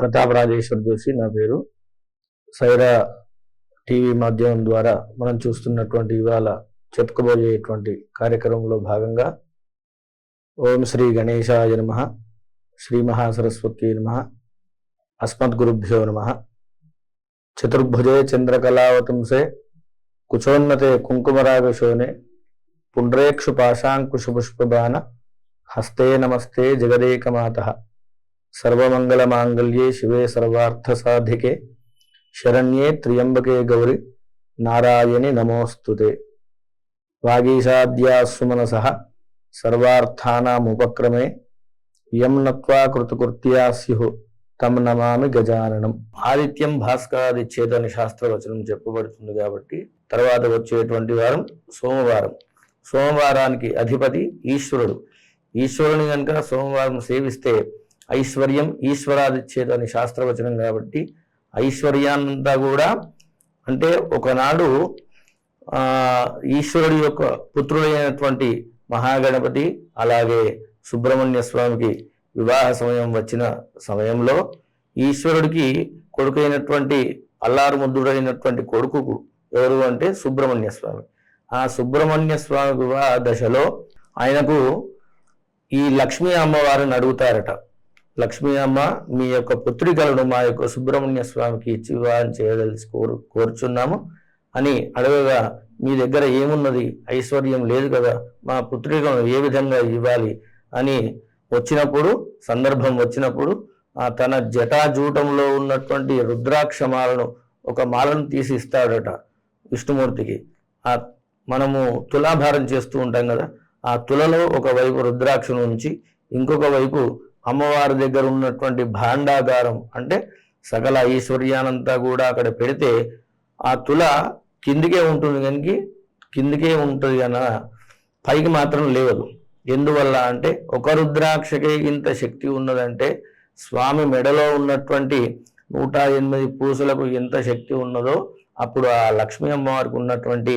ప్రతాప్ రాజేశ్వర్ జోషి నా పేరు. సైరా టీవీ మాధ్యమం ద్వారా మనం చూస్తున్నటువంటి ఇవాళ చెప్పుకోబోయేటువంటి కార్యక్రమంలో భాగంగా ఓం శ్రీ గణేశాయ నమ శ్రీ మహాసరస్వతి నమ అస్మద్గురుభ్యో నమ. చతుర్భుజే చంద్రకళావతంసే కుచోన్నతే కుంకుమరాగశోనే పుండ్రేక్షు పాశాంకుశపుష్పబాణ హస్తే నమస్తే జగదేకమాత. సర్వమంగళమాంగళ్యే శివే సర్వార్థసాధికే. శరణ్యే త్ర్యంబకే గౌరి. నారాయణి నమోస్తుతే. వాగీషాద్యాసుమనస సర్వార్థానాముపక్రమే యం నత్వా కృతకృత్యా స్యు. తం నమామి గజాననం. ఆదిత్యం భాస్కరాదిచ్చేత అని శాస్త్రవచనం చెప్పబడుతుంది కాబట్టి తర్వాత వచ్చేటువంటి వారం సోమవారం. సోమవారానికి అధిపతి ఈశ్వరుడు. ఈశ్వరుని కనుక సోమవారం సేవిస్తే ఐశ్వర్యం ఈశ్వరాదిచ్చేత అని శాస్త్రవచనం కాబట్టి ఐశ్వర్యాన్నంతా కూడా అంటే ఒకనాడు ఈశ్వరుడి యొక్క పుత్రుడైనటువంటి మహాగణపతి అలాగే సుబ్రహ్మణ్య స్వామికి వివాహ సమయం వచ్చిన సమయంలో ఈశ్వరుడికి కొడుకైనటువంటి అల్లారు ముద్దుడైనటువంటి కొడుకుకు ఎవరు అంటే సుబ్రహ్మణ్య స్వామి. ఆ సుబ్రహ్మణ్య స్వామి వివాహ దశలో ఆయనకు ఈ లక్ష్మీ అమ్మవారిని అడుగుతారట. లక్ష్మీ అమ్మ మీ యొక్క పుత్రికలను మా యొక్క సుబ్రహ్మణ్య స్వామికి ఇచ్చి వివాహం చేయదలిసి కోరు కోరుచున్నాము. అని అడగగా మీ దగ్గర ఏమున్నది? ఐశ్వర్యం లేదు కదా. మా పుత్రికలను ఏ విధంగా ఇవ్వాలి? అని వచ్చినప్పుడు సందర్భం వచ్చినప్పుడు ఆ తన జటాజూటంలో ఉన్నటువంటి రుద్రాక్ష మాలను ఒక మాలను తీసి ఇస్తాడట విష్ణుమూర్తికి. ఆ మనము తులాభారం చేస్తూ ఉంటాం కదా. ఆ తులలో ఒక వైపు రుద్రాక్షను ఉంచి ఇంకొక వైపు అమ్మవారి దగ్గర ఉన్నటువంటి భాండాగారం అంటే సకల ఐశ్వర్యానంతా కూడా అక్కడ పెడితే ఆ తుల కిందికే ఉంటుంది కనుక కిందికే ఉంటుంది అన్న పైకి మాత్రం లేవదు. ఎందువల్ల అంటే ఒక రుద్రాక్షకే ఇంత శక్తి ఉన్నదంటే స్వామి మెడలో ఉన్నటువంటి నూట ఎనిమిది పూసలకు ఎంత శక్తి ఉన్నదో అప్పుడు ఆ లక్ష్మీ అమ్మవారికి ఉన్నటువంటి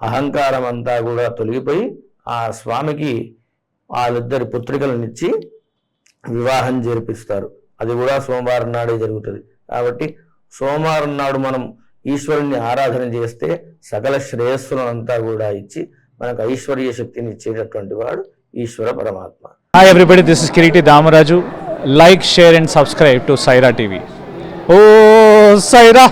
అహంకారం అంతా కూడా తొలగిపోయి ఆ స్వామికి వాళ్ళిద్దరి పుత్రికలనిచ్చి వివాహం జరిపిస్తారు. అది కూడా సోమవారం నాడే జరుగుతుంది. కాబట్టి సోమవారం నాడు మనం ఈశ్వరుణ్ణి ఆరాధన చేస్తే సకల శ్రేయస్సులను అంతా కూడా ఇచ్చి మనకు ఐశ్వర్య శక్తిని ఇచ్చేటటువంటి వాడు ఈశ్వర పరమాత్మ. Hi everybody this is Kireeti Damaraju like share and subscribe to Saira TV oh Sye Raa